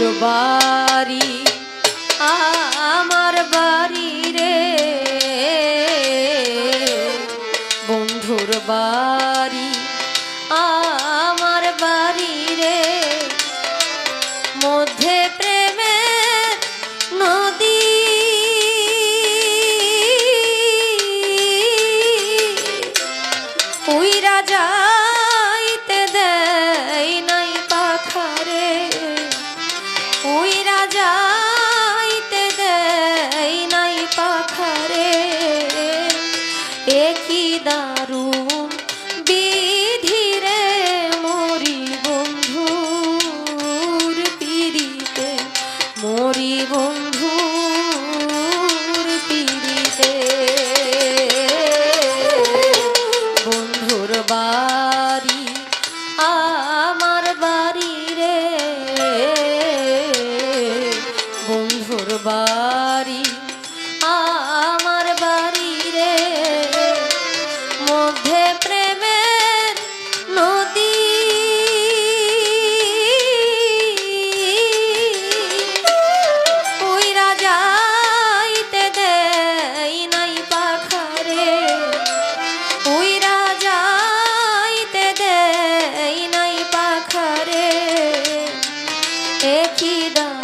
তোর বাড়ি, আমার বাড়ি রে। বন্ধুর বাড়ি, আমার বাড়ি রে। মধ্যে প্রেমের নদী উই রাজা metida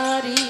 Hari.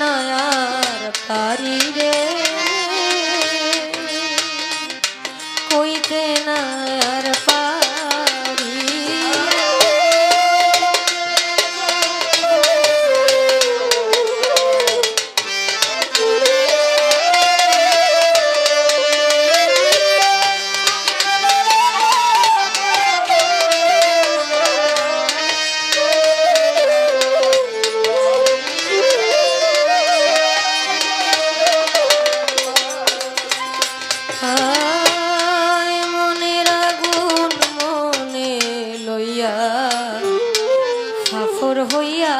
নায়ার পারি হইয়া